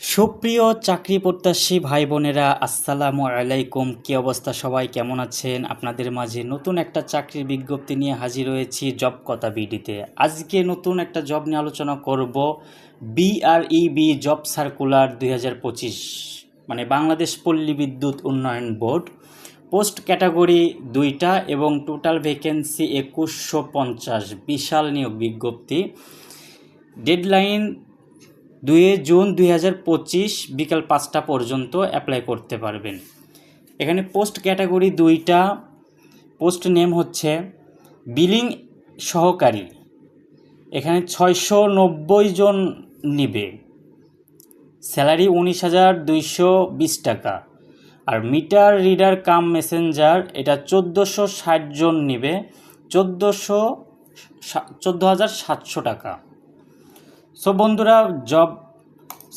সুপ্রিয় চাকরি প্রত্যাশী ভাই বোনেরা আসসালামু আলাইকুম। কি অবস্থা সবাই? কেমন আছেন? আপনাদের মাঝে নতুন একটা চাকরির বিজ্ঞপ্তি নিয়ে হাজির হয়েছি জব কথা বিডিতে। আজকে নতুন একটা জব নিয়ে আলোচনা করব বিআরইবি জব সার্কুলার দু হাজার পঁচিশ মানে বাংলাদেশ পল্লী বিদ্যুৎ উন্নয়ন বোর্ড। পোস্ট ক্যাটাগরি দুইটা এবং টোটাল ভ্যাকেন্সি একুশশো পঞ্চাশ, বিশাল নিয়োগ বিজ্ঞপ্তি। ডেডলাইন দুই জুন দুই হাজার পঁচিশ বিকাল পাঁচটা পর্যন্ত অ্যাপ্লাই করতে পারবেন। এখানে পোস্ট ক্যাটাগরি দুইটা পোস্ট নেম হচ্ছে বিলিং সহকারী। এখানে ছয়শো নব্বই জন নিবে। স্যালারি উনিশ হাজার দুইশো বিশ টাকা। আর মিটার, রিডার, কাম মেসেঞ্জার, এটা চোদ্দোশো ষাট জন নিবে। চোদ্দোশো চোদ্দ হাজার সাতশো টাকা। সো বন্ধুরা জব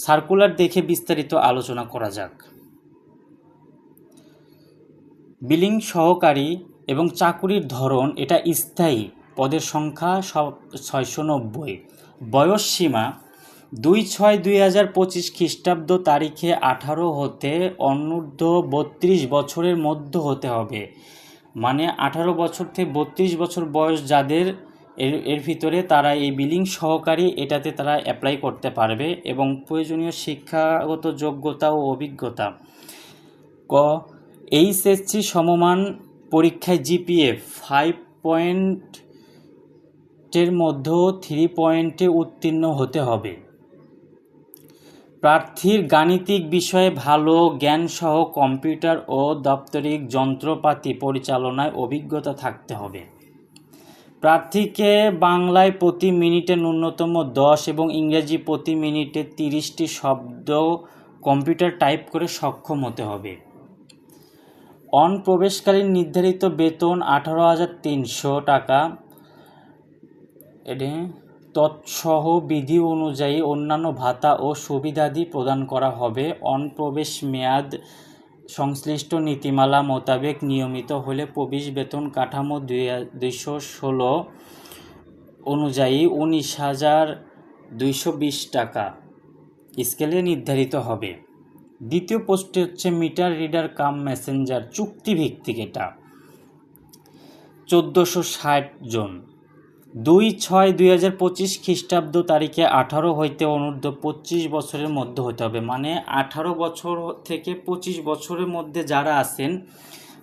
সার্কুলার দেখে বিস্তারিত আলোচনা করা যাক। বিলিং সহকারী এবং চাকুরির ধরন, এটা স্থায়ী, পদের সংখ্যা ছয়শো নব্বই। বয়স সীমা দুই ছয় দুই হাজার পঁচিশ খ্রিস্টাব্দ তারিখে আঠারো হতে অনূর্ধ্ব বত্রিশ বছরের মধ্য হতে হবে। মানে আঠারো বছর থেকে বত্রিশ বছর বয়স যাদের এর এর ভিতরে তারা এই বিলিং সহকারী এটাতে তারা অ্যাপ্লাই করতে পারবে এবং প্রয়োজনীয় শিক্ষাগত যোগ্যতা ও অভিজ্ঞতা। ক, এইচএসসি সমমান পরীক্ষায় জিপিএ ফাইভ পয়েন্টের মধ্যে থ্রি পয়েন্টে উত্তীর্ণ হতে হবে। প্রার্থীর গাণিতিক বিষয়ে ভালো জ্ঞানসহ কম্পিউটার ও দাপ্তরিক যন্ত্রপাতি পরিচালনায় অভিজ্ঞতা থাকতে হবে। প্রার্থীকে বাংলায় প্রতি মিনিটে ন্যূনতম দশ এবং ইংরেজি প্রতি মিনিটে তিরিশটি শব্দ কম্পিউটার টাইপ করে সক্ষম হতে হবে। অন প্রবেশকালীন নির্ধারিত বেতন আঠারো হাজার তিনশো টাকা। এটি তৎসহ বিধি অনুযায়ী অন্যান্য ভাতা ও সুবিধাদি প্রদান করা হবে। অনপ্রবেশ মেয়াদ সংশ্লিষ্ট নীতিমালা মোতাবেক নিয়মিত হলে প্রবেশ বেতন কাঠামো দুই দুইশো ষোলো অনুযায়ী উনিশ হাজার দুইশো বিশ টাকা স্কেলে নির্ধারিত হবে। দ্বিতীয় পোস্টে হচ্ছে মিটার রিডার কাম মেসেঞ্জার চুক্তিভিত্তিক এটা। চোদ্দোশো ষাট জন। দুই ছয় দুই হাজার পঁচিশ খ্রিস্টাব্দ তারিখে আঠারো হইতে অনূর্ধ্ব পঁচিশ বছরের মধ্যে হতে হবে। মানে আঠারো বছর থেকে পঁচিশ বছরের মধ্যে যারা আছেন,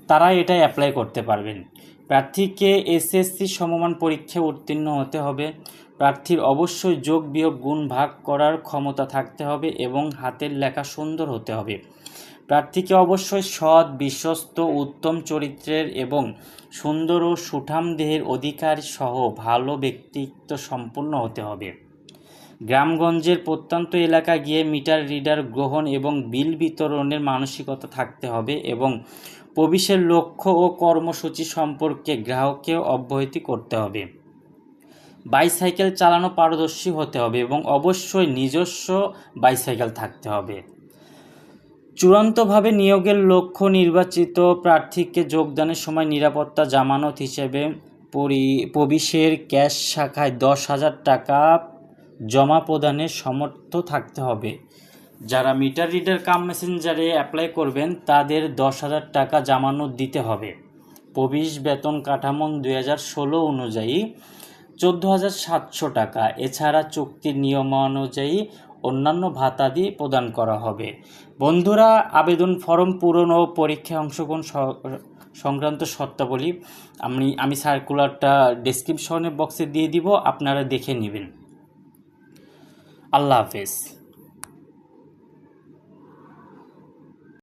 তারা এটা অ্যাপ্লাই করতে পারবেন। প্রার্থীকে এসএসসি সমমান পরীক্ষায় উত্তীর্ণ হতে হবে। প্রার্থীর অবশ্যই যোগ বিয়োগ গুণ ভাগ করার ক্ষমতা থাকতে হবে এবং হাতের লেখা সুন্দর হতে হবে। প্রার্থীকে অবশ্যই সৎ, বিশ্বস্ত, উত্তম চরিত্রের এবং সুন্দর ও সুঠাম দেহের অধিকারী সহ ভালো ব্যক্তিত্ব সম্পন্ন হতে হবে। গ্রামগঞ্জের প্রত্যন্ত এলাকা গিয়ে মিটার রিডার গ্রহণ এবং বিল বিতরণের মানসিকতা থাকতে হবে এবং প্রবেশের লক্ষ্য ও কর্মসূচি সম্পর্কে গ্রাহককে অব্যাহতি করতে হবে। বাইসাইকেল চালানো পারদর্শী হতে হবে এবং অবশ্যই নিজস্ব বাইসাইকেল থাকতে হবে। চূড়ান্তভাবে নিয়োগের লক্ষ্য নির্বাচিত প্রার্থীকে যোগদানের সময় নিরাপত্তা জামানত হিসেবে পরি, প্রবিশের ক্যাশ শাখায় দশ হাজার টাকা জমা প্রদানের সমর্থ থাকতে হবে। যারা মিটার রিডার কাম মেসেঞ্জারে অ্যাপ্লাই করবেন, তাদের দশ হাজার টাকা জামানত দিতে হবে। প্রবিশ বেতন কাঠামো দুই হাজার ষোলো অনুযায়ী চোদ্দ হাজার সাতশো টাকা। এছাড়া চুক্তির নিয়ম অনুযায়ী অন্যান্য ভাতাদি প্রদান করা হবে। বন্ধুরা, আবেদন ফর্ম পূরণ ও পরীক্ষায় অংশগ্রহণ সংক্রান্ত শর্তাবলী আমি আমি সার্কুলারটা ডেসক্রিপশনের বক্সে দিয়ে দিব, আপনারা দেখে নেবেন। আল্লাহ হাফেজ।